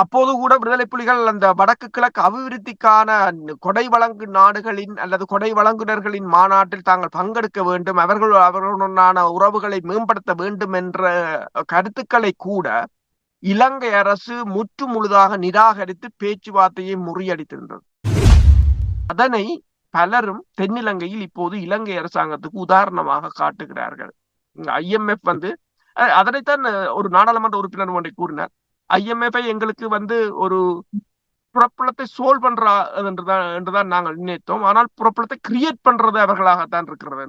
அப்போது கூட விடுதலை புலிகள் அந்த வடக்கு கிழக்கு அபிவிருத்திக்கான கொடை வழங்கு நாடுகளின் அல்லது கொடை வழங்குனர்களின் மாநாட்டில் தாங்கள் பங்கெடுக்க வேண்டும் அவர்கள் அவர்களுடனான உறவுகளை மேம்படுத்த வேண்டும் என்ற கருத்துக்களை கூட இலங்கை அரசு முற்று முழுதாக நிராகரித்து பேச்சுவார்த்தையை முறியடித்திருந்தது. அதனை பலரும் தென்னிலங்கையில் இப்போது இலங்கை அரசாங்கத்துக்கு உதாரணமாக காட்டுகிறார்கள். ஐஎம்எஃப் வந்து அதனைத்தான் ஒரு நாடாளுமன்ற உறுப்பினர் ஒன்றை கூறினார். ஐஎம்எஃப்ஐ எங்களுக்கு வந்து ஒரு புறப்பலத்தை சோல்வ் பண்றா என்றுதான் என்றுதான் நாங்கள் நினைத்தோம். ஆனால் புறப்பலத்தை கிரியேட் பண்றது அவர்களாகத்தான் இருக்கிறது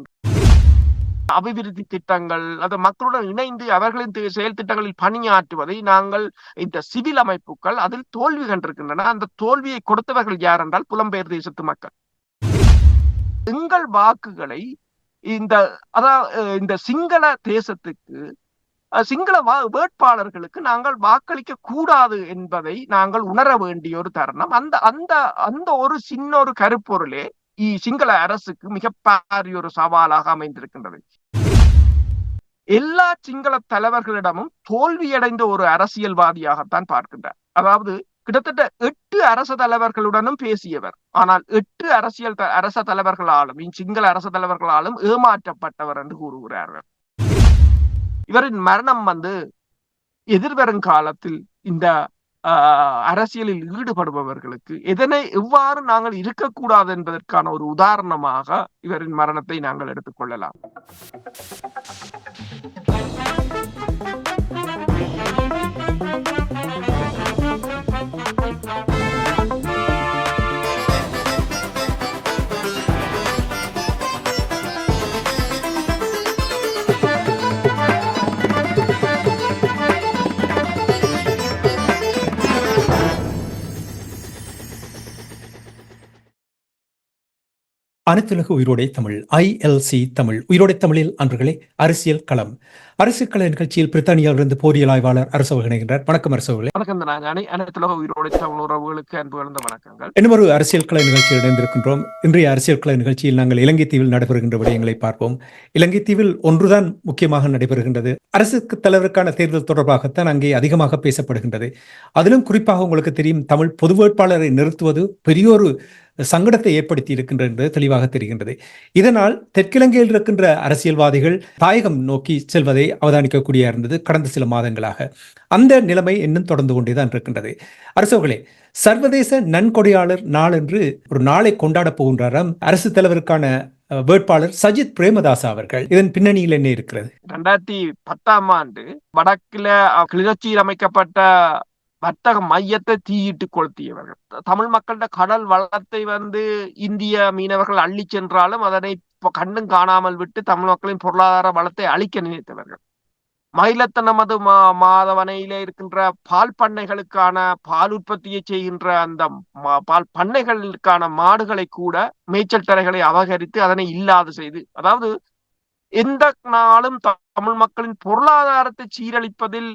அபிவிருத்தி திட்டங்கள் அது மக்களுடன் இணைந்து அவர்களின் செயல் திட்டங்களில் பணியாற்றுவதை நாங்கள் இந்த சிவில் அமைப்புகள் அதில் தோல்வி கண்டிருக்கின்றன. அந்த தோல்வியை கொடுத்தவர்கள் யார் என்றால் புலம்பெயர் தேசத்து மக்கள். எங்கள் வாக்குகளை இந்த அதாவது இந்த சிங்கள தேசத்துக்கு சிங்கள வேட்பாளர்களுக்கு நாங்கள் வாக்களிக்க கூடாது என்பதை நாங்கள் உணர வேண்டிய ஒரு தருணம். அந்த அந்த அந்த ஒரு சின்ன ஒரு கருப்பொருளே சிங்கள அரசுக்கு மிக பாரிய ஒரு சவாலாக அமைந்திருக்கின்றது. எல்லா சிங்கள தலைவர்களிடமும் தோல்வியடைந்த ஒரு அரசியல்வாதியாகத்தான் பார்க்கின்றார். அதாவது கிட்டத்தட்ட எட்டு அரச தலைவர்களுடனும் பேசியவர். ஆனால் எட்டு அரசியல் அரச தலைவர்களாலும் சிங்கள அரச தலைவர்களாலும் ஏமாற்றப்பட்டவர் என்று கூறுகிறார்கள். இவரின் மரணம் வந்து எதிர்வரும் காலத்தில் இந்த அரசியலில் ஈடுபடுபவர்களுக்கு எதனை எவ்வாறு நாங்கள் இருக்கக்கூடாது என்பதற்கான ஒரு உதாரணமாக இவரின் மரணத்தை நாங்கள் எடுத்துக்கொள்ளலாம். அனைத்துலக உயிரோடை தமிழ் ஐஎல்சி தமிழ் உயிரோடை தமிழில் அன்றுகளே அரசியல் களம். அரசியல் கள நிகழ்ச்சியில் பிரித்தானியாவிலிருந்து போரியல் ஆய்வாளர் அரசு இணைகின்றார் வணக்கம் அரசு வணக்கம் அனைத்துலக உயிரோடை தமிழ் உறவுகளுக்கு அன்பு கலந்த வணக்கங்கள். இன்னும் ஒரு அரசியல் கள நிகழ்ச்சியில் இணைந்திருக்கின்றோம். இன்றைய அரசியல் கள நிகழ்ச்சியில் நாங்கள் இலங்கை தீவில் நடைபெறுகின்ற விடயங்களை பார்ப்போம். இலங்கை தீவில் ஒன்றுதான் முக்கியமாக நடைபெறுகின்றது. அரசு தலைவருக்கான தேர்தல் தொடர்பாகத்தான் அங்கே அதிகமாக பேசப்படுகின்றது. அதிலும் குறிப்பாக உங்களுக்கு தெரியும் தமிழ் பொது வேட்பாளரை நிறுத்துவது பெரியோரு சங்கடத்தை ஏற்படுத்தி இருக்கின்றது என்பது தெளிவாக தெரிகின்றது. இதனால் தெற்கிலங்கையில் இருக்கின்ற அரசியல்வாதிகள் தாயகம் நோக்கி செல்வதை அவதானிக்கக்கூடிய இருந்தது கடந்த சில மாதங்களாக. அந்த நிலைமை இன்னும் தொடர்ந்து கொண்டேதான் இருக்கின்றது. அரசர்களே சர்வதேச நன்கொடையாளர் நாள் என்று ஒரு நாளை கொண்டாடப் போகின்றாராம் அரசு தலைவருக்கான வேட்பாளர் சஜித் பிரேமதாசா அவர்கள். இதன் பின்னணியில் என்ன இருக்கிறது? இரண்டாயிரத்தி பத்தாம் ஆண்டு வடக்குல கிளர்ச்சியில் அமைக்கப்பட்ட வர்த்தக மையத்தை தீயிட்டு கொளுத்தியவர்கள். தமிழ் மக்களிட கடல் வளத்தை வந்து இந்திய மீனவர்கள் அள்ளி சென்றாலும் அதனை கண்ணும் காணாமல் விட்டு தமிழ் மக்களின் பொருளாதார வளத்தை அழிக்க நினைத்தவர்கள். மயிலத்தனமது மா மாதவனையில இருக்கின்ற பால் பண்ணைகளுக்கான பால் உற்பத்தியை செய்கின்ற அந்த பால் பண்ணைகளுக்கான மாடுகளை கூட மேய்ச்சல் தரைகளை அபகரித்து அதனை இல்லாது செய்து அதாவது எந்த நாளும் தமிழ் மக்களின் பொருளாதாரத்தை சீரழிப்பதில்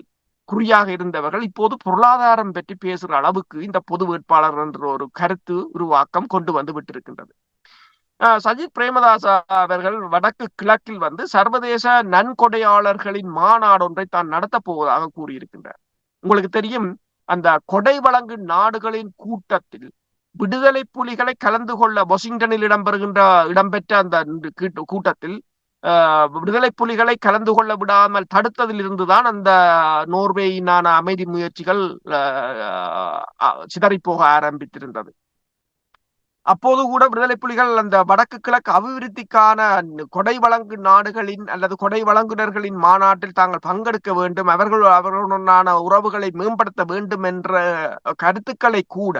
குறியாக இருந்தவர்கள் இப்போது பொருளாதாரம் பற்றி பேசுகிற அளவுக்கு இந்த பொது வேட்பாளர் என்ற ஒரு கருத்து உருவாக்கம் கொண்டு வந்து விட்டிருக்கின்றது. சஜித் பிரேமதாச அவர்கள் வடக்கு கிழக்கில் வந்து சர்வதேச நன்கொடையாளர்களின் மாநாடு ஒன்றை தான் நடத்தப் போவதாக கூறியிருக்கின்றார். உங்களுக்கு தெரியும் அந்த கொடை வழங்கு நாடுகளின் கூட்டத்தில் விடுதலை புலிகளை கலந்து கொள்ள வாஷிங்டனில் இடம்பெறுகின்ற இடம்பெற்ற அந்த கூட்டத்தில் விடுதலை புலிகளை கலந்து கொள்ள விடாமல் தடுத்ததில் இருந்துதான் அந்த நோர்வேயினான அமைதி முயற்சிகள் சிதறிப்போக ஆரம்பித்திருந்தது. அப்போது கூட விடுதலை புலிகள் அந்த வடக்கு கிழக்கு அபிவிருத்திக்கான கொடை வழங்கு நாடுகளின் அல்லது கொடை வழங்குனர்களின் மாநாட்டில் தாங்கள் பங்கெடுக்க வேண்டும் அவர்கள் அவர்களுடனான உறவுகளை மேம்படுத்த வேண்டும் என்ற கருத்துக்களை கூட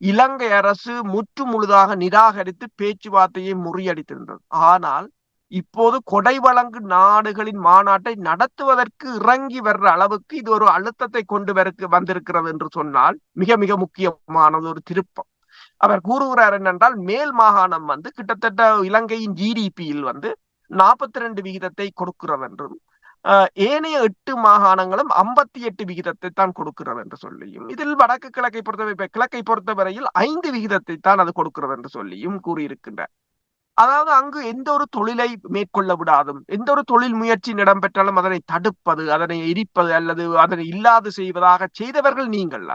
இலங்கை அரசு முற்று முழுதாக நிராகரித்து பேச்சுவார்த்தையை முறியடித்திருந்தது. ஆனால் இப்போது கொடை வழங்கு நாடுகளின் மாநாட்டை நடத்துவதற்கு இறங்கி வர்ற அளவுக்கு இது ஒரு அழுத்தத்தை கொண்டு வர வந்திருக்கிறது என்று சொன்னால் மிக மிக முக்கியமானது ஒரு திருப்பம். அவர் கூறுகிறார் என்னென்றால் மேல் மாகாணம் வந்து கிட்டத்தட்ட இலங்கையின் ஜிடிபியில் வந்து நாற்பத்தி ரெண்டு விகிதத்தை கொடுக்கிறது என்றும் ஏனைய எட்டு மாகாணங்களும் ஐம்பத்தி எட்டு விகிதத்தை தான் கொடுக்கிறது என்று சொல்லியும் இதில் வடக்கு கிழக்கை பொறுத்தவரை கிழக்கை பொறுத்தவரையில் ஐந்து விகிதத்தை தான் அது கொடுக்கிறது என்று சொல்லியும் கூறியிருக்கின்றார். அதாவது அங்கு எந்த ஒரு தொழிலை மேற்கொள்ள விடாதும். எந்த ஒரு தொழில் முயற்சி இடம்பெற்றாலும் அதனை தடுப்பது அதனை எரிப்பது அல்லது அதனை இல்லாது செய்வதாக செய்தவர்கள் நீங்கள்.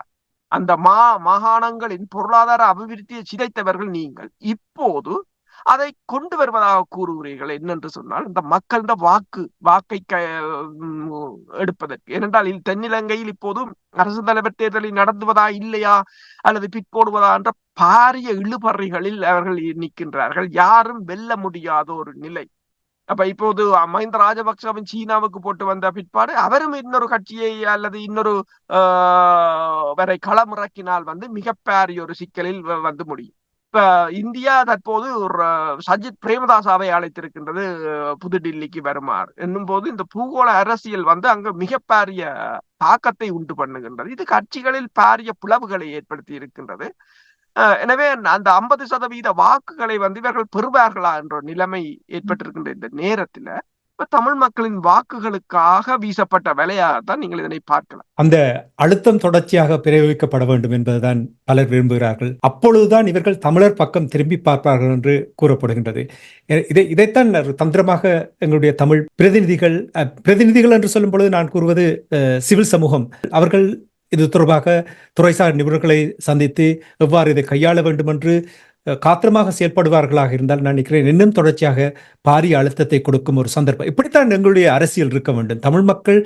அந்த மா மாகாணங்களின் பொருளாதார அபிவிருத்தியை சிதைத்தவர்கள் நீங்கள். இப்போது அதை கொண்டு வருவதாக கூறுகிறீர்கள். என்னென்று சொன்னால் இந்த மக்களிட வாக்கு வாக்கை எடுப்பதற்கு. ஏனென்றால் தென்னிலங்கையில் இப்போதும் அரசு தலைவர் தேர்தலில் நடத்துவதா இல்லையா? அல்லது பிற்போடுவதா என்ற பாரிய இழுபறிகளில் அவர்கள் நிற்கின்றார்கள். யாரும் வெல்ல முடியாத ஒரு நிலை. அப்ப இப்போது மஹிந்த ராஜபக்சவின் சீனாவுக்கு போட்டு வந்த பிற்பாடு அவரும் இன்னொரு கட்சியை அல்லது இன்னொரு வரை களமிறக்கினால் வந்து மிகப்பெரிய ஒரு சிக்கலில் வந்து முடியும். இப்ப இந்தியா தற்போது ஒரு சஜித் பிரேமதாசாவை அழைத்திருக்கின்றது புதுடில்லிக்கு வருமாறு. என்னும் போது இந்த பூகோள அரசியல் வந்து அங்கு மிகப்பாரிய தாக்கத்தை உண்டு பண்ணுகின்றது. இது கட்சிகளில் பாரிய பிளவுகளை ஏற்படுத்தி இருக்கின்றது. எனவே அந்த ஐம்பது சதவீத வாக்குகளை வந்து இவர்கள் பெறுவார்களா என்ற நிலைமை ஏற்பட்டிருக்கின்ற இந்த நேரத்துல தமிழ் மக்களின் வாக்குகளுக்காக வீசப்பட்ட வேலையாகத்தான் நீங்கள் இதனை பார்க்கலாம். அந்த அழுத்தம் தொடர்ச்சியாக பிரயோகிக்கப்பட வேண்டும் என்பதுதான் பலர் விரும்புகிறார்கள். அப்பொழுதுதான் இவர்கள் தமிழர் பக்கம் திரும்பி பார்ப்பார்கள் என்று கூறப்படுகின்றது. இதை இதைத்தான் தந்திரமாக எங்களுடைய தமிழ் பிரதிநிதிகள் பிரதிநிதிகள் என்று சொல்லும் பொழுது நான் கூறுவது சிவில் சமூகம். அவர்கள் இது தொடர்பாக துறைசார் நிபுணர்களை சந்தித்து எவ்வாறு இதை கையாள வேண்டும் என்று காத்திரமாக செயல்படுவார்களாக இருந்தால் நான் நினைக்கிறேன் இன்னும் தொடர்ச்சியாக பாரிய அழுத்தத்தை கொடுக்கும் ஒரு சந்தர்ப்பம். இப்படித்தான் எங்களுடைய அரசியல் இருக்க வேண்டும். தமிழ் மக்கள்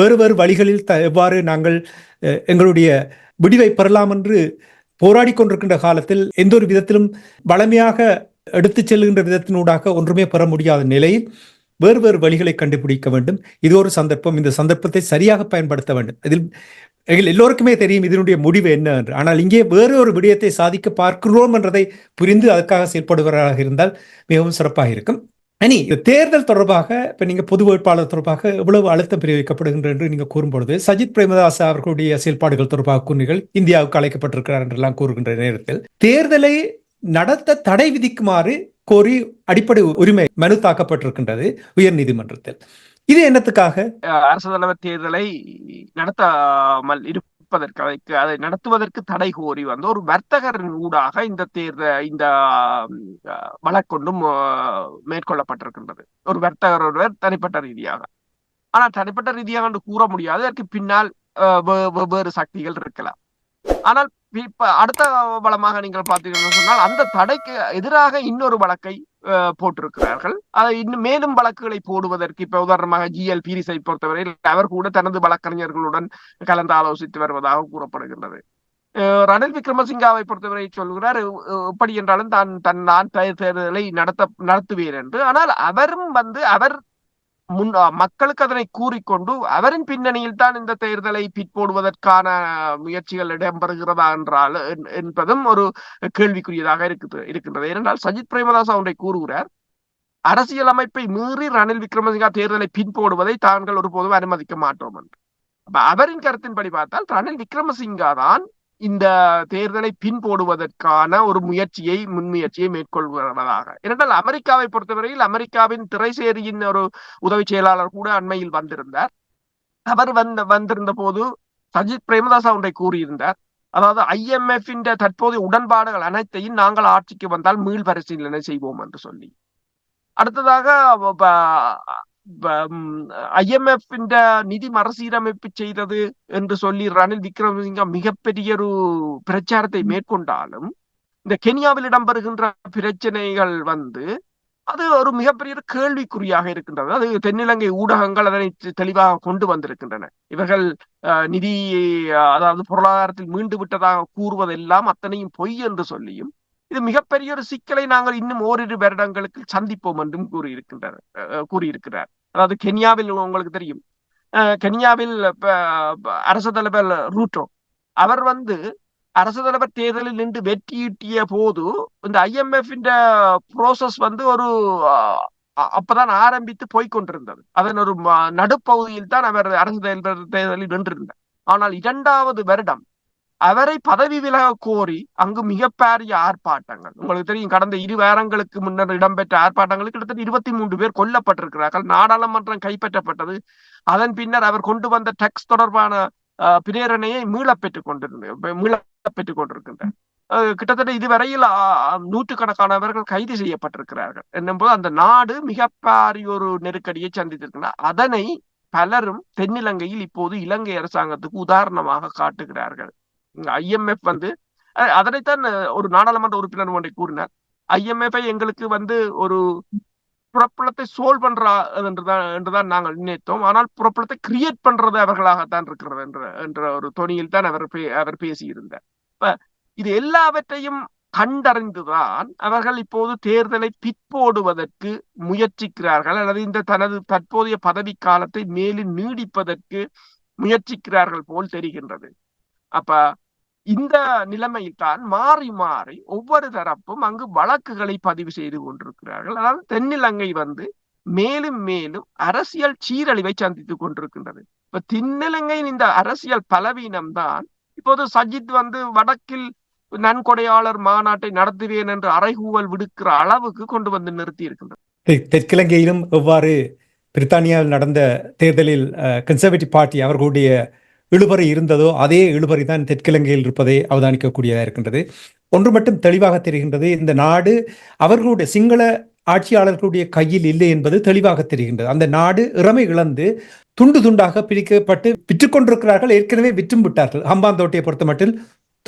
வேறு வேறு வழிகளில் த எவ்வாறு நாங்கள் எங்களுடைய விடிவை பெறலாம் என்று போராடி கொண்டிருக்கின்ற காலத்தில் எந்த ஒரு விதத்திலும் வளமையாக எடுத்துச் செல்கின்ற விதத்தினூடாக ஒன்றுமே பெற முடியாத நிலையில் வேறு வேறு வழிகளை கண்டுபிடிக்க வேண்டும். இது ஒரு சந்தர்ப்பம். இந்த சந்தர்ப்பத்தை சரியாக பயன்படுத்த வேண்டும். இதில் எல்லோருக்குமே தெரியும் இதனுடைய முடிவு என்ன என்று. ஆனால் இங்கே வேறு ஒரு விடயத்தை சாதிக்க பார்க்கிறோம் என்றதை புரிந்து அதுக்காக செயல்படுவராக இருந்தால் மிகவும் சிறப்பாக இருக்கும். இனி தேர்தல் தொடர்பாக இப்ப நீங்க பொது வேட்பாளர் தொடர்பாக எவ்வளவு அழுத்தம் பிரயோகிக்கப்படுகின்ற என்று நீங்க கூறும்பொழுது சஜித் பிரேமதாஸ் அவர்களுடைய செயல்பாடுகள் தொடர்பாக கூறுகள் இந்தியாவுக்கு அழைக்கப்பட்டிருக்கிறார் என்றெல்லாம் கூறுகின்ற நேரத்தில். தேர்தலை நடத்த தடை விதிக்குமாறு கோரி அடிப்படை உரிமை மனு தாக்கப்பட்டிருக்கின்றது உயர் நீதிமன்றத்தில் இது என்னத்துக்காக? அரசு தலைவர் தேர்தலை நடத்தாமல் இருப்பதற்கு அதை நடத்துவதற்கு தடை கோரி வந்து ஒரு வர்த்தகரின் ஊடாக இந்த தேர்தல் இந்த வழக்கொண்டும் மேற்கொள்ளப்பட்டிருக்கின்றது. ஒரு வர்த்தகர் ஒருவர் தனிப்பட்ட ரீதியாக. ஆனால் தனிப்பட்ட ரீதியாக என்று கூற முடியாது. அதற்கு பின்னால் வெவ்வேறு சக்திகள் இருக்கலாம். ஆனால் இப்ப அடுத்த பலமாக நீங்கள் பார்த்தீங்கன்னு சொன்னால் அந்த தடைக்கு எதிராக இன்னொரு வழக்கை போட்டிருக்கிறார்கள். அதை இன்னும் மேலும் வழக்குகளை போடுவதற்கு இப்ப உதாரணமாக ஜிஎல் பீரிஸை பொறுத்தவரை அவர் கூட தனது வழக்கறிஞர்களுடன் கலந்து ஆலோசித்து வருவதாக கூறப்படுகின்றது. ரணில் விக்ரமசிங்காவை பொறுத்தவரை சொல்கிறார் எப்படி என்றாலும் தான் தன் நான் தேர்தலை நடத்த நடத்துவேன் என்று. ஆனால் அவரும் வந்து அவர் முன் மக்களுக்கு அதனை கூறிக்கொண்டு அவரின் பின்னணியில் தான் இந்த தேர்தலை பிற்போடுவதற்கான முயற்சிகள் இடம்பெறுகிறதா என்றால் என்பதும் ஒரு கேள்விக்குரியதாக இருக்குது இருக்கின்றது. ஏனென்றால் சஜித் பிரேமதாஸ் ஒன்றை கூறுகிறார் அரசியல் அமைப்பை மீறி ரணில் விக்ரமசிங்கா தேர்தலை பின்போடுவதை தாங்கள் ஒருபோதும் அனுமதிக்க மாட்டோம் என்று. அவரின் கருத்தின்படி பார்த்தால் ரணில் விக்ரமசிங்கா தான் இந்த தேர்தலை பின்போடுவதற்கான ஒரு முயற்சியை முன்முயற்சியை மேற்கொள்வதாக ஏனென்றால் அமெரிக்காவை பொறுத்தவரையில் அமெரிக்காவின் திரைசேரியின் ஒரு உதவி செயலாளர் கூட அண்மையில் வந்திருந்தார். அவர் வந்த வந்திருந்த போது சஜித் பிரேமதாசா ஒன்றை கூறியிருந்தார். அதாவது ஐஎம்எஃப் தற்போதைய உடன்பாடுகள் அனைத்தையும் நாங்கள் ஆட்சிக்கு வந்தால் மீள் பரிசீலனை செய்வோம் என்று சொல்லி. அடுத்ததாக ஐஎம்எஃப் நிதி மறுசீரமைப்பு செய்தது என்று சொல்லி ரணில் விக்ரமசிங்க மிகப்பெரிய ஒரு பிரச்சாரத்தை மேற்கொண்டாலும் இந்த கென்யாவில் இடம்பெறுகின்ற பிரச்சனைகள் வந்து அது ஒரு மிகப்பெரிய கேள்விக்குறியாக இருக்கின்றது. அது தென்னிலங்கை ஊடகங்கள் அதனை தெளிவாக கொண்டு வந்திருக்கின்றன. இவர்கள் நிதி அதாவது பொருளாதாரத்தில் மீண்டு விட்டதாக கூறுவதெல்லாம் அத்தனையும் பொய் என்று சொல்லியும் இது மிகப்பெரிய ஒரு சிக்கலை நாங்கள் இன்னும் ஓரிரு வருடங்களுக்கு சந்திப்போம் என்றும் கூறியிருக்கின்றார் கூறியிருக்கிறார். அதாவது கென்யாவில் உங்களுக்கு தெரியும். கென்யாவில் அரசு தலைவர் ரூட்டோ அவர் வந்து அரசு தலைவர் தேர்தலில் நின்று வெற்றியீட்டிய போது இந்த ஐஎம்எஃப் ப்ரோசஸ் வந்து ஒரு அப்பதான் ஆரம்பித்து போய்கொண்டிருந்தது அதன் ஒரு நடுப்பகுதியில் தான் அவர் அரசு தலைவர் தேர்தலில் நின்றிருந்தார். ஆனால் இரண்டாவது வருடம் அவரை பதவி விலக கோரி அங்கு மிகப்பெரிய ஆர்ப்பாட்டங்கள். உங்களுக்கு தெரியும் கடந்த இரு வாரங்களுக்கு முன்னர் இடம்பெற்ற ஆர்ப்பாட்டங்களுக்கு கிட்டத்தட்ட இருபத்தி மூன்று பேர் கொல்லப்பட்டிருக்கிறார்கள். நாடாளுமன்றம் கைப்பற்றப்பட்டது. அதன் பின்னர் அவர் கொண்டு வந்த டெக்ஸ் தொடர்பான பிரேரணையை மீளப்பெற்றுக் கொண்டிருந்த மீளப்பெற்றுக் கொண்டிருக்கின்றார். கிட்டத்தட்ட இதுவரையில் நூற்றுக்கணக்கானவர்கள் கைது செய்யப்பட்டிருக்கிறார்கள் என்னும்போது அந்த நாடு மிகப்பெரிய ஒரு நெருக்கடியை சந்தித்திருக்கிறார் அதனை பலரும் தென்னிலங்கையில் இப்போது இலங்கை அரசாங்கத்துக்கு உதாரணமாக காட்டுகிறார்கள். ஐஎம்எஃப் வந்து அதனைத்தான் ஒரு நாடாளுமன்ற உறுப்பினர் ஒன்றை கூறினார். ஐஎம்எஃப் எங்களுக்கு வந்து ஒரு புறப்பலத்தை சோல்வ் பண்றா என்றுதான் என்றுதான் நாங்கள் நினைத்தோம். ஆனால் புறப்பலத்தை கிரியேட் பண்றது அவர்களாகத்தான் இருக்கிறது என்ற என்ற ஒரு தொனியில் தான் அவர் அவர் பேசியிருந்தார். இப்ப இது எல்லாவற்றையும் கண்டறிந்துதான் அவர்கள் இப்போது தேர்தலை பிற்போடுவதற்கு முயற்சிக்கிறார்கள். அல்லது இந்த தனது தற்போதைய பதவி காலத்தை மேலும் நீடிப்பதற்கு முயற்சிக்கிறார்கள் போல் தெரிகின்றது. அப்ப இந்த நிலைமையில்தான் மாறி மாறி ஒவ்வொரு தரப்பும் அங்கு வழக்குகளை பதிவு செய்து கொண்டிருக்கிறார்கள். அதாவது தென்னிலங்கை வந்து மேலும் மேலும் அரசியல் சீரழிவை சந்தித்துக் கொண்டிருக்கின்றது. இப்ப தென்னிலங்கையின் இந்த அரசியல் பலவீனம்தான் இப்போது சஜித் வந்து வடக்கில் நன்கொடையாளர் மாநாட்டை நடத்துவேன் என்று அறைகூவல் விடுக்கிற அளவுக்கு கொண்டு வந்து நிறுத்தி இருக்கின்றது தெ- தெற்கிலங்கையிலும் எவ்வாறு பிரித்தானியாவில் நடந்த தேர்தலில் கன்சர்வேட்டிவ் பார்ட்டி அவர்களுடைய இழுபறி இருந்ததோ அதே இழுபறி தான் தெற்கிழங்கையில் இருப்பதை அவதானிக்கக்கூடியதாக இருக்கின்றது. ஒன்று மட்டும் தெளிவாக தெரிகின்றது இந்த நாடு அவர்களுடைய சிங்கள ஆட்சியாளர்களுடைய கையில் இல்லை என்பது தெளிவாக தெரிகின்றது. அந்த நாடு இறமை இழந்து துண்டு துண்டாக பிரிக்கப்பட்டு விற்றுக்கொண்டிருக்கிறார்கள் ஏற்கனவே விற்றும் விட்டார்கள். ஹம்பாந்தோட்டையை பொறுத்த மட்டில்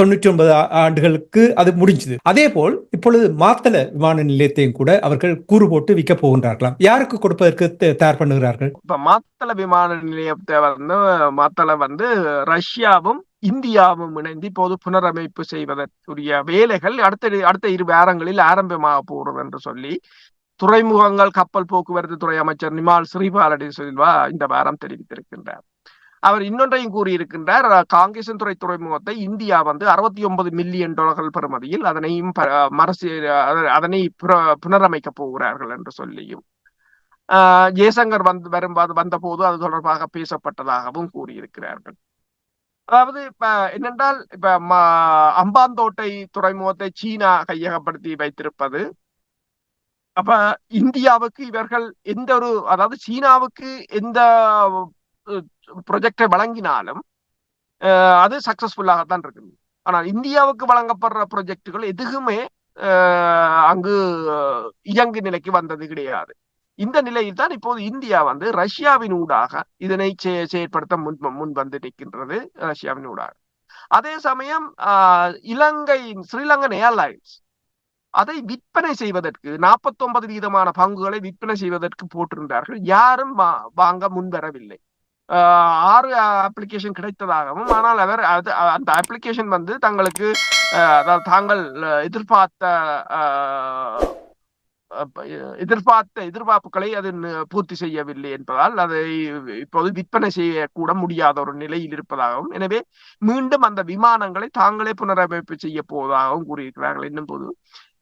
தொண்ணூற்றி ஒன்பது ஆண்டுகளுக்கு அது முடிஞ்சது. அதே போல் இப்பொழுது மாத்தள விமான நிலையத்தையும் கூட அவர்கள் கூறு போட்டு விற்க போகின்றார்களாம். யாருக்கு கொடுப்பதற்கு தயார் பண்ணுகிறார்கள்? இப்ப மாத்தள விமான நிலையத்தை வந்து மாத்தள வந்து ரஷ்யாவும் இந்தியாவும் இணைந்து இப்போது புனரமைப்பு செய்வதற்குரிய வேலைகள் அடுத்த அடுத்த இரு வாரங்களில் ஆரம்பமாக போகிறது என்று சொல்லி துறைமுகங்கள் கப்பல் போக்குவரத்து துறை அமைச்சர் நிமால் ஸ்ரீபாலடி சில்வா இந்த வாரம் தெரிவித்திருக்கின்றார். அவர் இன்னொன்றையும் கூறியிருக்கின்றார் காங்கேசன் துறை துறைமுகத்தை இந்தியா வந்து அறுபத்தி ஒன்பது மில்லியன் டாலர்கள் பெறுமதியில் அதனையும் மரசி அதனை புற- புனரமைக்க போகிறார்கள் என்று சொல்லியும். ஆஹ் ஜெய்சங்கர் வந்து வரும் வந்தபோது அது தொடர்பாக பேசப்பட்டதாகவும் கூறியிருக்கிறார்கள். அதாவது இப்ப என்னென்றால் இப்ப ம- அம்பாந்தோட்டை துறைமுகத்தை சீனா கையகப்படுத்தி வைத்திருப்பது அப்ப இந்தியாவுக்கு இவர்கள் எந்த ஒரு அதாவது சீனாவுக்கு எந்த ப்ரொஜெக்டை வழங்கினாலும் அது சக்சஸ்ஃபுல்லாகத்தான் இருக்குது. ஆனால் இந்தியாவுக்கு வழங்கப்படுற ப்ரொஜெக்டுகள் எதுவுமே அங்கு இயங்கு நிலைக்கு வந்தது கிடையாது. இந்த நிலையில் தான் இப்போது இந்தியா வந்து ரஷ்யாவின் ஊடாக இதனை செ- செயற்படுத்த முன் முன் வந்து நிற்கின்றது ரஷ்யாவின் ஊடாக. அதே சமயம் ஆஹ், இலங்கையின் ஸ்ரீலங்கன் ஏர்லைன்ஸ் அதை விற்பனை செய்வதற்கு 49 வீதமான பங்குகளை விற்பனை செய்வதற்கு போட்டிருந்தார்கள். யாரும் வாங்க முன்வரவில்லை. ஆறு அப்ளிகேஷன் கிடைத்ததாகவும் ஆனால் அவர் அது அந்த அப்ளிகேஷன் வந்து தங்களுக்கு அதாவது தாங்கள் எதிர்பார்த்த எதிர்பார்த்த எதிர்பார்ப்புகளை அது பூர்த்தி செய்யவில்லை என்பதால் அதை இப்போது விற்பனை செய்யக்கூட முடியாத ஒரு நிலையில் இருப்பதாகவும் எனவே மீண்டும் அந்த விமானங்களை தாங்களே புனரமைப்பு செய்ய போவதாகவும் கூறியிருக்கிறார்கள். என்னும் போது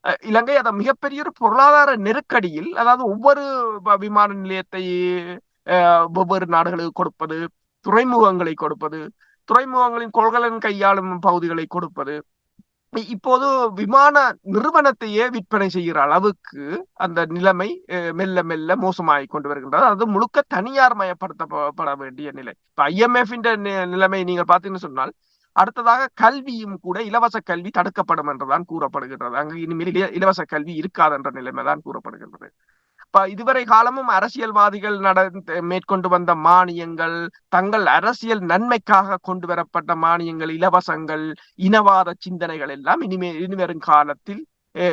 அஹ், இலங்கை அதை மிகப்பெரிய ஒரு பொருளாதார நெருக்கடியில் அதாவது ஒவ்வொரு விமான நிலையத்தை வெவ்வேறு நாடுகளுக்கு கொடுப்பது துறைமுகங்களை கொடுப்பது துறைமுகங்களின் கொள்கலன் கையாளும் பகுதிகளை கொடுப்பது. இப்போது விமான நிறுவனத்தையே விற்பனை செய்கிற அளவுக்கு அந்த நிலைமை மெல்ல மெல்ல மோசமாகி கொண்டு வருகின்றது. அது முழுக்க தனியார் மயப்படுத்தப்பட வேண்டிய நிலை. இப்ப ஐஎம்எஃப் நிலைமை நீங்கள் பார்த்தீங்கன்னு சொன்னால் அடுத்ததாக கல்வியும் கூட இலவச கல்வி தடுக்கப்படும் என்றுதான் கூறப்படுகின்றது. அங்கு இனிமேல் இலவச கல்வி இருக்காது என்ற நிலைமை தான் கூறப்படுகின்றது. இதுவரை காலமும் அரசியல்வாதிகள் நட மேற்கொண்டு வந்த மானியங்கள் தங்கள் அரசியல் நன்மைக்காக கொண்டு வரப்பட்ட மானியங்கள் இலவசங்கள் இனவாத சிந்தனைகள் எல்லாம் இனிமே இனிவரும் காலத்தில்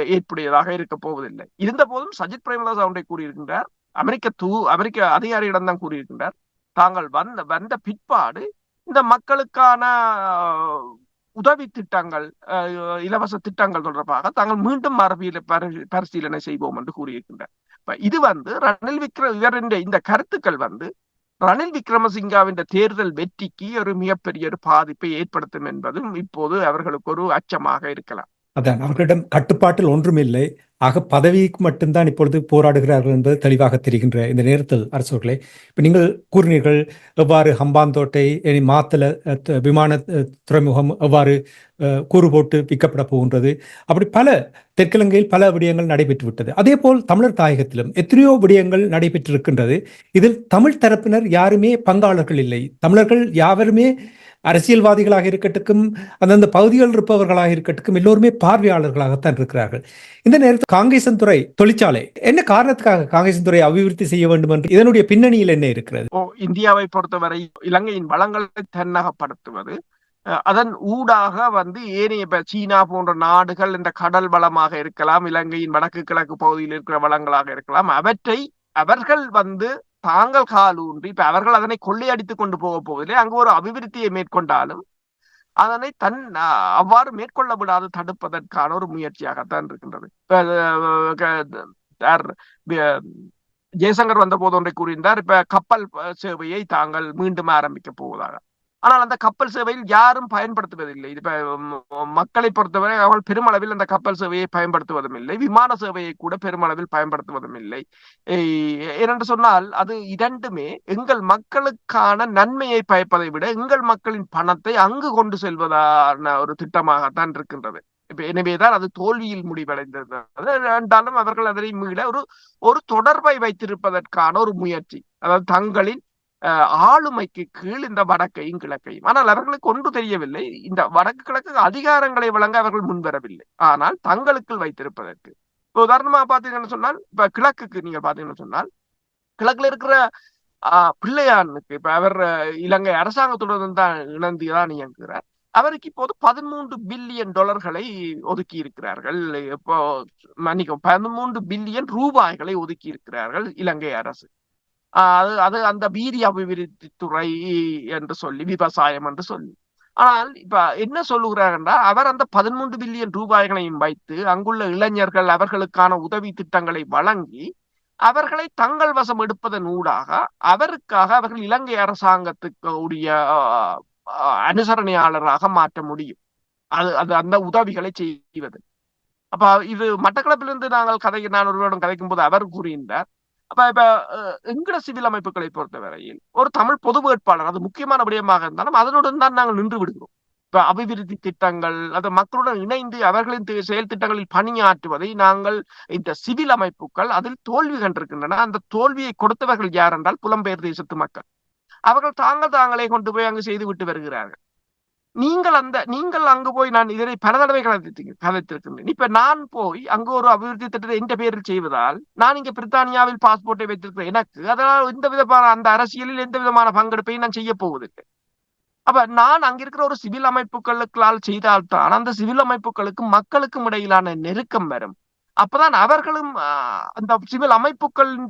ஏற்புடையதாக இருக்க போவதில்லை. இருந்த போதும் சஜித் பிரேமதாஸ் ஒன்றை கூறியிருக்கின்றார் அமெரிக்க தூ அமெரிக்க அதிகாரியிடம் தான் கூறியிருக்கின்றார் தாங்கள் வந்த வந்த பிற்பாடு இந்த மக்களுக்கான உதவி திட்டங்கள் இலவச திட்டங்கள் தொடர்பாக தாங்கள் மீண்டும் மறுபீல பரி- பரிசீலனை செய்வோம் என்று கூறியிருக்கின்றார். இது வந்து ரணில் விக்ரம் இவரின் இந்த கருத்துக்கள் வந்து ரணில் விக்ரமசிங்காவின் தேர்தல் வெற்றிக்கு ஒரு மிகப்பெரிய ஒரு பாதிப்பை ஏற்படுத்தும் என்பதும் இப்போது அவர்களுக்கு ஒரு அச்சமாக இருக்கலாம். அதான் அவர்களிடம் கட்டுப்பாட்டில் ஒன்றுமில்லை ஆக பதவிக்கு மட்டும்தான் இப்பொழுது போராடுகிறார்கள் என்பது தெளிவாக தெரிகின்ற இந்த நேரத்தில் அரசர்களே இப்போ நீங்கள் கூறினீர்கள் எவ்வாறு ஹம்பாந்தோட்டை மாத்தல விமான துறைமுகம் எவ்வாறு கூறு போட்டு விற்கப்பட போகின்றது. அப்படி பல தெற்கிலங்கையில் பல விடயங்கள் நடைபெற்று விட்டது. அதே போல் தமிழர் தாயகத்திலும் எத்தனையோ விடயங்கள் நடைபெற்றிருக்கின்றது. இதில் தமிழ் தரப்பினர் யாருமே பங்காளர்கள் இல்லை. தமிழர்கள் யாவருமே அரசியல்வாதிகளாக இருக்கட்டும் அந்தந்த பகுதிகளில் இருப்பவர்களாக இருக்கட்டும் எல்லோருமே பார்வையாளர்களாகத்தான் இருக்கிறார்கள். இந்த நேரத்தில் காங்கேசன்துறை தொழிற்சாலை என்ன காரணத்துக்காக காங்கேசன் துறை அபிவிருத்தி செய்ய வேண்டும் என்று இதனுடைய பின்னணியில் என்ன இருக்கிறது? ஓ இந்தியாவை பொறுத்தவரை இலங்கையின் வளங்களை தன்னகப்படுத்துவது அஹ், அதன் ஊடாக வந்து ஏனைய இப்ப சீனா போன்ற நாடுகள் இந்த கடல் வளமாக இருக்கலாம் இலங்கையின் வடக்கு கிழக்கு பகுதியில் இருக்கிற வளங்களாக இருக்கலாம் அவற்றை அவர்கள் வந்து தாங்கள் காலூன்றி இப்ப அவர்கள் அதனை கொள்ளையடித்துக் கொண்டு போக போவதில்லை. அங்கு ஒரு அபிவிருத்தியை மேற்கொண்டாலும் அதனை தன் அவ்வாறு மேற்கொள்ள விடாது தடுப்பதற்கான ஒரு முயற்சியாகத்தான் இருக்கின்றது. ஜெய்சங்கர் ஜெயசங்கர் வந்த போது ஒன்றை கூறியிருந்தார். இப்ப கப்பல் சேவையை தாங்கள் மீண்டும் ஆரம்பிக்க போவதாக. ஆனால் அந்த கப்பல் சேவையில் யாரும் பயன்படுத்துவதில்லை. இது மக்களை பொறுத்தவரை அவர்கள் பெருமளவில் அந்த கப்பல் சேவையை பயன்படுத்துவதும் இல்லை விமான சேவையை கூட பெருமளவில் பயன்படுத்துவதும் இல்லை ஏய், ஏனென்று சொன்னால் அது இரண்டுமே எங்கள் மக்களுக்கான நன்மையை பயப்பதை விட எங்கள் மக்களின் பணத்தை அங்கு கொண்டு செல்வதான ஒரு திட்டமாகத்தான் இருக்கின்றது. எனவேதான் அது தோல்வியில் முடிவடைந்தது. என்றாலும் அவர்கள் அதனை மீள ஒரு ஒரு தொடர்பை வைத்திருப்பதற்கான ஒரு முயற்சி. அதாவது தங்களின் ஆளுமைக்கு கீழ் இந்த வடக்கையும் கிழக்கையும். ஆனால் அவர்களுக்கு ஒன்று தெரியவில்லை. இந்த வடக்கு கிழக்கு அதிகாரங்களை வழங்க அவர்கள் முன்வரவில்லை. ஆனால் தங்களுக்குள் வைத்திருப்பதற்கு. இப்ப உதாரணமா பாத்தீங்கன்னு சொன்னால் இப்ப கிழக்குக்கு நீங்க பாத்தீங்கன்னு சொன்னால் கிழக்குல இருக்கிற ஆஹ் பிள்ளையானுக்கு இப்ப அவர் இலங்கை அரசாங்கத்துடன் தான் இணைந்து தான் இயங்குகிறார் அவருக்கு இப்போது பதிமூன்று பில்லியன் டாலர்களை ஒதுக்கி இருக்கிறார்கள். இப்போ மன்னிக்கும் பதிமூன்று பில்லியன் ரூபாய்களை ஒதுக்கி இருக்கிறார்கள் இலங்கை அரசு. அது அது அந்த வீதி அபிவிருத்தி துறை என்று சொல்லி விவசாயம் என்று சொல்லி. ஆனால் இப்ப என்ன சொல்லுகிறாருன்னா அவர் அந்த பதிமூன்று பில்லியன் ரூபாய்களையும் வைத்து அங்குள்ள இளைஞர்கள் அவர்களுக்கான உதவி திட்டங்களை வழங்கி அவர்களை தங்கள் வசம் எடுப்பதன் ஊடாக அவருக்காக அவர்கள் இலங்கை அரசாங்கத்துக்கு உரிய அனுசரணையாளராக மாற்ற முடியும். அது அது அந்த உதவிகளை செய்வது. அப்ப இது மட்டக்களப்பிலிருந்து நாங்கள் கதை நான் ஒருவரிடம் கதைக்கும் போது அவர் கூறியிருந்தார் அப்ப இப்ப அஹ், எங்கட சிவில் அமைப்புகளை பொறுத்தவரையில் ஒரு தமிழ் பொது வேட்பாளர் அது முக்கியமான விடயமாக இருந்தாலும் அதனுடன் தான் நாங்கள் நின்று விடுகிறோம். இப்ப அபிவிருத்தி திட்டங்கள் அது மக்களுடன் இணைந்து அவர்களின் செயல் திட்டங்களில் பணியாற்றுவதை நாங்கள் இந்த சிவில் அமைப்புகள் அதில் தோல்வி கண்டிருக்கின்றன. அந்த தோல்வியை கொடுத்தவர்கள் யார் என்றால் புலம்பெயர் தேசத்து மக்கள். அவர்கள் தாங்கள் தாங்களே கொண்டு போய் அங்கு செய்து விட்டு வருகிறார்கள். நீங்கள் அந்த நீங்கள் அங்கு போய் நான் இதனை பல தடவை கதைத்து கதைத்திருக்கின்றேன் இப்ப நான் போய் அங்கு ஒரு அபிவிருத்தி திட்டத்தை எந்த பேரில் செய்வதால் நான் இங்க பிரித்தானியாவில் பாஸ்போர்ட்டை வைத்திருக்கிறேன். எனக்கு அதனால் எந்த விதமான அந்த அரசியலில் எந்த விதமான பங்கெடுப்பையும் நான் செய்ய போவதில்லை. அப்ப நான் அங்க இருக்கிற ஒரு சிவில் அமைப்புகளுக்களால் செய்தால்தான் அந்த சிவில் அமைப்புகளுக்கும் மக்களுக்கும் இடையிலான நெருக்கம் வரும். அப்பதான் அவர்களும் அந்த சிவில் அமைப்புகளின்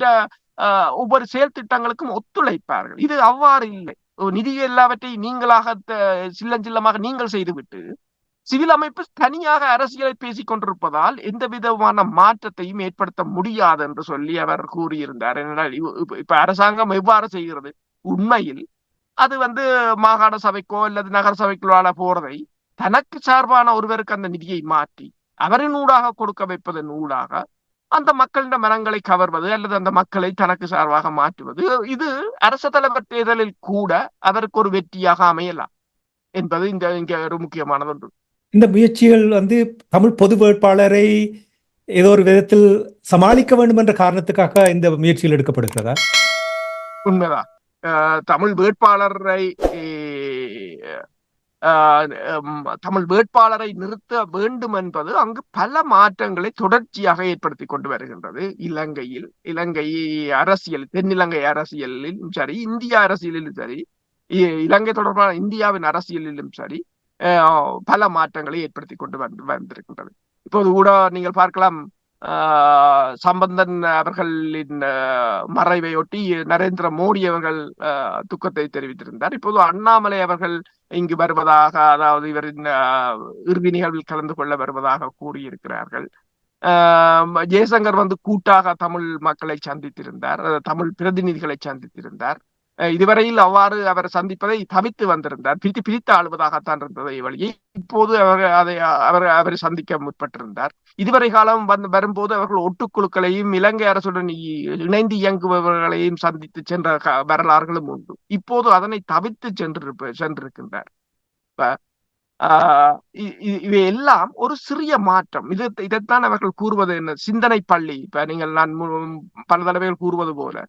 ஆஹ், ஒவ்வொரு செயல் திட்டங்களுக்கும் ஒத்துழைப்பார்கள். இது அவ்வாறு இல்லை. நிதி எல்லாவற்றையும் நீங்களாக சில்லஞ்சில்லமாக நீங்கள் செய்துவிட்டு சிவில் அமைப்பு தனியாக அரசியலை பேசிக் கொண்டிருப்பதால் எந்த விதமான மாற்றத்தையும் ஏற்படுத்த முடியாது என்று சொல்லி அவர் கூறியிருந்தார். ஏனென்றால் இப்ப இப்ப அரசாங்கம் எவ்வாறு செய்கிறது? உண்மையில் அது வந்து மாகாண சபைக்கோ அல்லது நகர சபைக்குள்ளால போறதை தனக்கு சார்பான ஒருவருக்கு அந்த நிதியை மாற்றி அவரின் ஊடாக கொடுக்க வைப்பதன் ஊடாக அந்த மக்களின் மனங்களை கவர்வது அல்லது அந்த மக்களை தனக்கு சார்பாக மாற்றுவது இது அரச தலைவர் தேர்தலில் கூட அதற்கு ஒரு வெற்றியாக அமையலாம் என்பது இந்த இங்க ஒரு முக்கியமானது ஒன்று. இந்த முயற்சிகள் வந்து தமிழ் பொது வேட்பாளரை ஏதோ ஒரு விதத்தில் சமாளிக்க வேண்டும் என்ற காரணத்துக்காக இந்த முயற்சிகள் எடுக்கப்படுகிறதா? உண்மைதான். தமிழ் வேட்பாளரை தமிழ் வேட்பாளரை நிறுத்த வேண்டும் என்பது அங்கு பல மாற்றங்களை தொடர்ச்சியாக ஏற்படுத்தி கொண்டு வருகின்றது. இலங்கையில் இலங்கை அரசியல் தென்னிலங்கை அரசியலிலும் சரி இந்திய அரசியலிலும் சரி இலங்கை தொடர்பான இந்தியாவின் அரசியலிலும் சரி பல மாற்றங்களை ஏற்படுத்தி கொண்டு வந்து வந்திருக்கின்றது. இப்போது கூட நீங்கள் பார்க்கலாம் சம்பந்தன் அவர்களின் மறைவையொட்டி நரேந்திர மோடி அவர்கள் துக்கத்தை தெரிவித்திருந்தார். இப்போது அண்ணாமலை அவர்கள் இங்கு வருவதாக அதாவது இவரின் இறுதி நிகழ்வில் கலந்து கொள்ள வருவதாக கூறியிருக்கிறார்கள். ஆஹ் ஜெயசங்கர் வந்து கூட்டாக தமிழ் மக்களை சந்தித்திருந்தார் தமிழ் பிரதிநிதிகளை சந்தித்திருந்தார். இதுவரையில் அவ்வாறு அவர் சந்திப்பதை தவித்து வந்திருந்தார். பிரித்து பிரித்து ஆளுவதாகத்தான் இருந்ததை வழியை இப்போது அவர் அதை அவர் அவரை சந்திக்க முற்பட்டிருந்தார். இதுவரை காலம் வந்து வரும்போது அவர்கள் ஒட்டுக்குழுக்களையும் இலங்கை அரசுடன் இணைந்து இயங்குபவர்களையும் சந்தித்து சென்ற வரலாறுகளும் உண்டு. இப்போது அதனை தவித்து சென்று சென்றிருக்கின்றார். இப்ப ஆஹ் இவை எல்லாம் ஒரு சிறிய மாற்றம். இது இதைத்தான் அவர்கள் கூறுவது என்ன? சிந்தனை பள்ளி. இப்ப நீங்கள் நான் பல தடவைகள் கூறுவது போல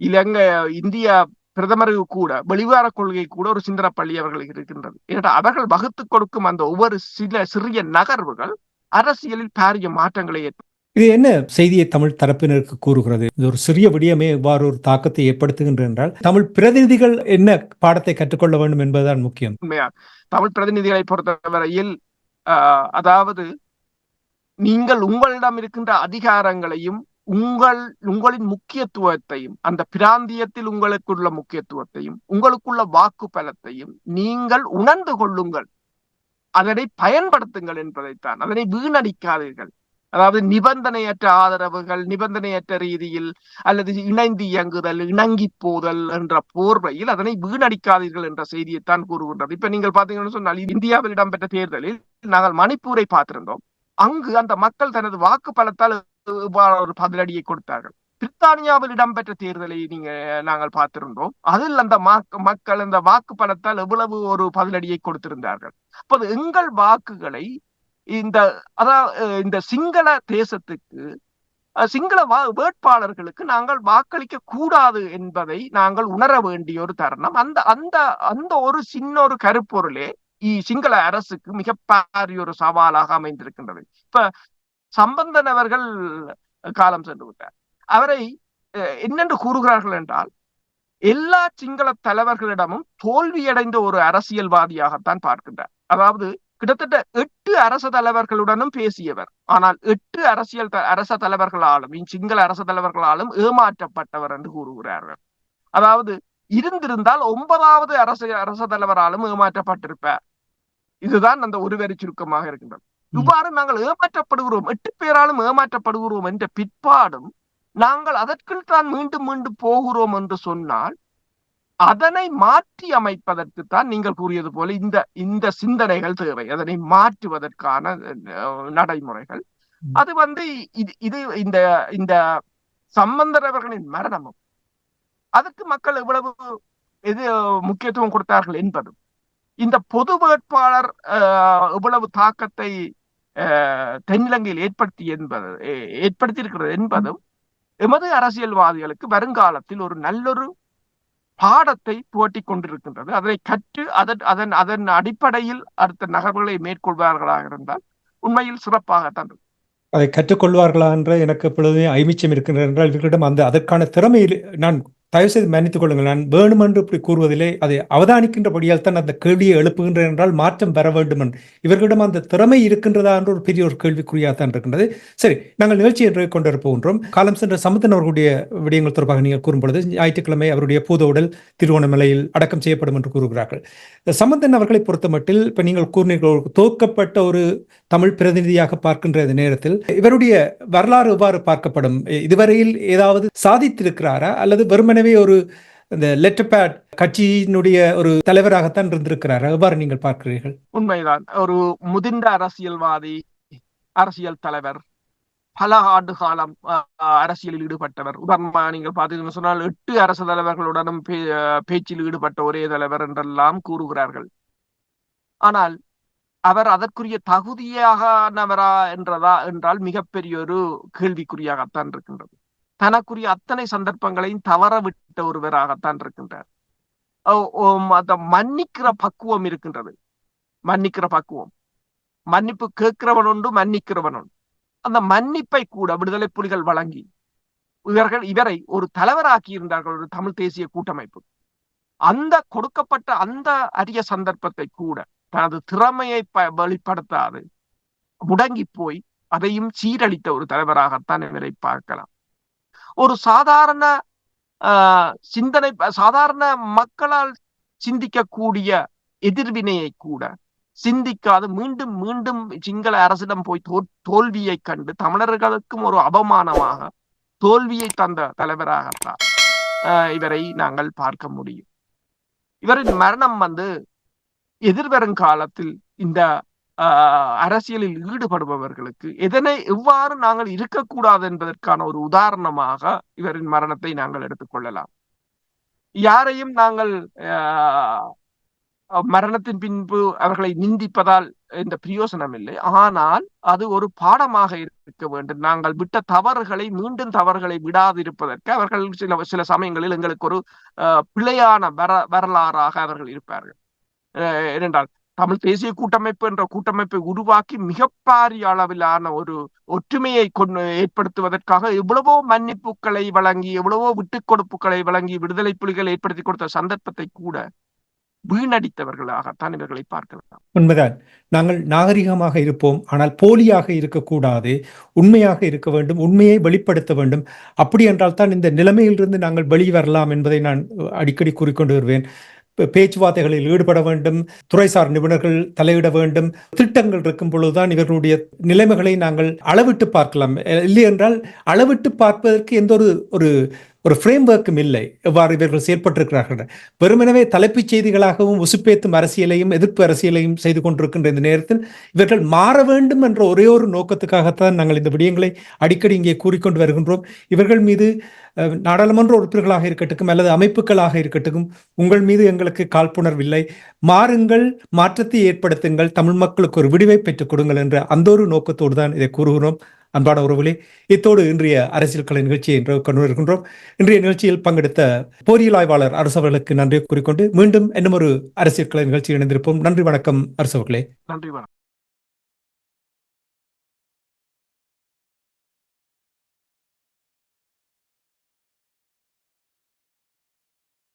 இலங்கை இந்திய பிரதமருக்கு கூட வெளிவார கொள்கை கூட ஒரு சிந்தனை பள்ளி அவர்களுக்கு இருக்கின்றது. ஏன்னா அவர்கள் வகுத்துக் கொடுக்கும் அந்த ஒவ்வொரு சில சிறிய நகர்வுகள் அரசியலில் பாரிய மாற்றங்களை. இது என்ன செய்தியை தமிழ் தரப்பினருக்கு கூறுகிறது? இது ஒரு சிறிய விடயமே இவ்வாறு ஒரு தாக்கத்தை ஏற்படுத்துகின்ற என்றால் தமிழ் பிரதிநிதிகள் என்ன பாடத்தை கற்றுக்கொள்ள வேண்டும் என்பதுதான் முக்கியம். உண்மையா? தமிழ் பிரதிநிதிகளை பொறுத்தவரையில் அதாவது நீங்கள் உங்களிடம் இருக்கின்ற அதிகாரங்களையும் உங்கள் உங்களின் முக்கியத்துவத்தையும் அந்த பிராந்தியத்தில் உங்களுக்குள்ள முக்கியத்துவத்தையும் உங்களுக்குள்ள வாக்கு பலத்தையும் நீங்கள் உணர்ந்து கொள்ளுங்கள். அதனை பயன்படுத்துங்கள் என்பதைத்தான். அதனை வீணடிக்காதீர்கள். அதாவது நிபந்தனையற்ற ஆதரவுகள் நிபந்தனையற்ற ரீதியில் அல்லது இணைந்து இயங்குதல் இணங்கி போதல் என்ற போர்வையில் அதனை வீணடிக்காதீர்கள் என்ற செய்தியைத்தான் கூறுகின்றது. இப்ப நீங்கள் பாத்தீங்கன்னு சொன்னால் இந்தியாவில் இடம்பெற்ற தேர்தலில் நாங்கள் மணிப்பூரை பார்த்திருந்தோம். அங்கு அந்த மக்கள் தனது வாக்கு பலத்தால் இவ்வாறு பதிலடியை கொடுத்தார்கள். பிரித்தானியாவில் இடம்பெற்ற தேர்தலை நீங்க நாங்கள் பார்த்திருந்தோம். அதில் அந்த மக்கள் அந்த வாக்கு பணத்தால் எவ்வளவு ஒரு பதிலடியை கொடுத்திருந்தார்கள். அப்போது எங்கள் வாக்குகளை இந்த அதாவது இந்த சிங்கள தேசத்துக்கு சிங்கள வா- வேட்பாளர்களுக்கு நாங்கள் வாக்களிக்க கூடாது என்பதை நாங்கள் உணர வேண்டிய ஒரு தருணம். அந்த அந்த அந்த ஒரு சின்ன ஒரு கருப்பொருளே சிங்கள அரசுக்கு மிக பாரிய ஒரு சவாலாக அமைந்திருக்கின்றது. இப்ப சம்பந்தன் அவர்கள் காலம் சென்று விட்டார். அவரை என்னென்று கூறுகிறார்கள் என்றால் எல்லா சிங்கள தலைவர்களிடமும் தோல்வியடைந்த ஒரு அரசியல்வாதியாகத்தான் பார்க்கின்றார். அதாவது கிட்டத்தட்ட எட்டு அரச தலைவர்களுடனும் பேசியவர். ஆனால் எட்டு அரசியல் த- அரச தலைவர்களாலும் சிங்கள அரச தலைவர்களாலும் ஏமாற்றப்பட்டவர் என்று கூறுகிறார்கள். அதாவது இருந்திருந்தால் ஒன்பதாவது அரசு அரச தலைவராலும் ஏமாற்றப்பட்டிருப்பார். இதுதான் அந்த ஒருவரி சுருக்கமாக இருக்கின்றது. இவ்வாறு நாங்கள் ஏமாற்றப்படுகிறோம். எட்டு பேராலும் ஏமாற்றப்படுகிறோம் என்ற பிற்பாடும் நாங்கள் அதற்குள் தான் மீண்டும் மீண்டும் போகிறோம் என்று சொன்னால் அதனை மாற்றி அமைப்பதற்கு தான் நீங்கள் கூறியது போல இந்த இந்த சிந்தனைகள் தேவை. அதனை மாற்றுவதற்கான நடைமுறைகள். அது வந்து இது இது இந்த இந்த சம்பந்தர் அவர்களின் மரணமும் அதுக்கு மக்கள் எவ்வளவு எது முக்கியத்துவம் கொடுத்தார்கள் என்பதும் இந்த பொது வேட்பாளர் எவ்வளவு தாக்கத்தை தென்னிலங்கையில் ஏற்படுத்தி என்பது ஏற்படுத்தியிருக்கிறது என்பதும் எமது அரசியல்வாதிகளுக்கு வருங்காலத்தில் ஒரு நல்லொரு பாடத்தை புகட்டி கொண்டிருக்கின்றது அதனை கற்று அதன் அதன் அதன் அடிப்படையில் அடுத்த நகர்வுகளை மேற்கொள்வார்களாக இருந்தால் உண்மையில் சிறப்பாகத்தான் இருக்கும். அதை கற்றுக்கொள்வார்களா என்ற எனக்கு எப்பொழுதுமே ஐமிச்சம் இருக்கின்றது என்றால் இவர்களிடம் அந்த அதற்கான திறமையில் நான் தயவு செய்து மன்னித்துக் கொள்ளுங்கள். நான் வேணுமென்று இப்படி கூறுவதிலே அதை அவதானிக்கின்றபடியால் தான் அந்த கேள்வியை எழுப்புகின்றேன் என்றால் மாற்றம் பெற வேண்டும் என்று இவர்களிடம் அந்த திறமை இருக்கின்றதா என்று ஒரு பெரிய ஒரு கேள்விக்குறியாக தான் இருக்கின்றது. சரி நாங்கள் நிகழ்ச்சி என்று கொண்டு காலம் சென்ற சமத்தன் அவர்களுடைய விடயங்கள் தொடர்பாக நீங்கள் கூறும்பொழுது ஞாயிற்றுக்கிழமை அவருடைய பூத உடல் திருவோணமலையில் அடக்கம் செய்யப்படும் என்று கூறுகிறார்கள். இந்த சம்பந்தன் அவர்களை பொறுத்தமட்டில் இப்ப நீங்கள் கூறினீர்கள் தோக்கப்பட்ட தோற்கப்பட்ட ஒரு தமிழ் பிரதிநிதியாக பார்க்கின்ற நேரத்தில் இவருடைய வரலாறு எவ்வாறு பார்க்கப்படும்? இதுவரையில் ஏதாவது சாதித்திருக்கிறாரா? அல்லது ஏற்கனவே ஒரு இந்த லெட்டர் பேட் கட்சியினுடைய ஒரு தலைவராகத்தான் இருந்திருக்கிறார். எவ்வாறு நீங்கள் பார்க்கிறீர்கள்? உண்மைதான். ஒரு முதிர்ந்த அரசியல்வாதி அரசியல் தலைவர் பல ஆண்டு காலம் அரசியலில் ஈடுபட்டவர். உதாரணமாக நீங்கள் பார்த்தீங்கன்னு சொன்னால் எட்டு அரசு தலைவர்களுடனும் பேச்சில் ஈடுபட்ட ஒரே தலைவர் என்றெல்லாம் கூறுகிறார்கள். ஆனால் அவர் அதற்குரிய தகுதியானவரா என்றதா என்றால் மிகப்பெரிய ஒரு கேள்விக்குறியாகத்தான் இருக்கின்றது. தனக்குரிய அத்தனை சந்தர்ப்பங்களையும் தவற விட்ட ஒருவராகத்தான் இருக்கின்றார். ஓ- அந்த மன்னிக்கிற பக்குவம் இருக்கின்றது. மன்னிக்கிற பக்குவம். மன்னிப்பு கேட்கிறவன் உண்டு மன்னிக்கிறவன் உண்டு. அந்த மன்னிப்பை கூட விடுதலை புலிகள் வழங்கி இவர்கள் இவரை ஒரு தலைவராக்கி இருந்தார்கள் ஒரு தமிழ் தேசிய கூட்டமைப்பு. அந்த கொடுக்கப்பட்ட அந்த அரிய சந்தர்ப்பத்தை கூட தனது திறமையை ப- வெளிப்படுத்தாது. முடங்கி போய் அதையும் சீரழித்த ஒரு தலைவராகத்தான் இவரை பார்க்கலாம். ஒரு சாதாரண ஆஹ், சிந்தனை சாதாரண மக்களால் சிந்திக்கக்கூடிய எதிர்வினையை கூட சிந்திக்காது. மீண்டும் மீண்டும் சிங்கள அரசிடம் போய் தோ தோல்வியை கண்டு தமிழர்களுக்கும் ஒரு அவமானமாக தோல்வியை தந்த தலைவராகத்தான் ஆஹ், இவரை நாங்கள் பார்க்க முடியும். இவரின் மரணம் வந்து எதிர்வரும் காலத்தில் இந்த அரசியலில் ஈடுபடுபவர்களுக்கு எதனை எவ்வாறு நாங்கள் இருக்கக்கூடாது என்பதற்கான ஒரு உதாரணமாக இவரின் மரணத்தை நாங்கள் எடுத்துக்கொள்ளலாம் யாரையும் நாங்கள் அஹ், மரணத்தின் பின்பு அவர்களை நிந்திப்பதால் இந்த பிரயோசனம் இல்லை. ஆனால் அது ஒரு பாடமாக இருக்க வேண்டும். நாங்கள் விட்ட தவறுகளை மீண்டும் தவறுகளை விடாதிருப்பதற்கு அவர்கள் சில சில சமயங்களில் எங்களுக்கு ஒரு அஹ், பிழையான வர வரலாறாக அவர்கள் இருப்பார்கள். அஹ், ஏனென்றால் தமிழ் தேசிய கூட்டமைப்பு என்ற கூட்டமைப்பை உருவாக்கி மிகப்பாரிய அளவிலான ஒரு ஒற்றுமையை கொண்டு ஏற்படுத்துவதற்காக எவ்வளவோ மன்னிப்புகளை வழங்கி எவ்வளவோ விட்டுக் கொடுப்புகளை வழங்கி விடுதலை புலிகள் ஏற்படுத்தி கொடுத்த சந்தர்ப்பத்தை கூட வீணடித்தவர்களாகத்தான் இவர்களை பார்க்கலாம். உண்மைதான். நாங்கள் நாகரிகமாக இருப்போம். ஆனால் போலியாக இருக்கக்கூடாது. உண்மையாக இருக்க வேண்டும். உண்மையை வெளிப்படுத்த வேண்டும். அப்படி என்றால் தான் இந்த நிலைமையிலிருந்து நாங்கள் வெளிவரலாம் என்பதை நான் அடிக்கடி கூறிக்கொண்டு வருவேன். பேச்சுவார்த்தைகளில் ஈடுபட வேண்டும் துறைசார் நிபுணர்கள் தலையிட வேண்டும். திட்டங்கள் இருக்கும் பொழுதுதான் இவர்களுடைய நிலைமைகளை நாங்கள் அளவிட்டு பார்க்கலாம். இல்லை என்றால் அளவிட்டு பார்ப்பதற்கு எந்த ஒரு ஒரு ஒரு ஃப்ரேம் ஒர்க்கும் இல்லை. எவ்வாறு இவர்கள் செயல்பட்டிருக்கிறார்கள். வெறுமனவே தலைப்புச் செய்திகளாகவும் உசுப்பேத்தும் அரசியலையும் எதிர்ப்பு அரசியலையும் செய்து கொண்டிருக்கின்ற இந்த நேரத்தில் இவர்கள் மாற வேண்டும் என்ற ஒரே ஒரு நோக்கத்துக்காகத்தான் நாங்கள் இந்த விடயங்களை அடிக்கடி இங்கே கூறிக்கொண்டு வருகின்றோம். இவர்கள் மீது நாடாளுமன்ற உறுப்பினர்களாக இருக்கட்டும் அல்லது அமைப்புகளாக இருக்கட்டும் உங்கள் மீது எங்களுக்கு காழ்ப்புணர்வில்லை. மாறுங்கள் மாற்றத்தை ஏற்படுத்துங்கள் தமிழ் மக்களுக்கு ஒரு விடுவை பெற்றுக் கொடுங்கள் என்ற அந்த ஒரு நோக்கத்தோடு தான் இதை கூறுகிறோம். அன்பான உறவுகளே இத்தோடு இன்றைய அரசியல் கலை நிகழ்ச்சியை என்று கொண்டு இன்றைய நிகழ்ச்சியில் பங்கெடுத்த போரியல் ஆய்வாளர் அரசு அவர்களுக்கு நன்றி கூறிக்கொண்டு மீண்டும் இன்னும் ஒரு அரசியல் கலை நிகழ்ச்சியில் இணைந்திருப்போம். நன்றி வணக்கம் அரசு அவர்களே நன்றி வணக்கம்.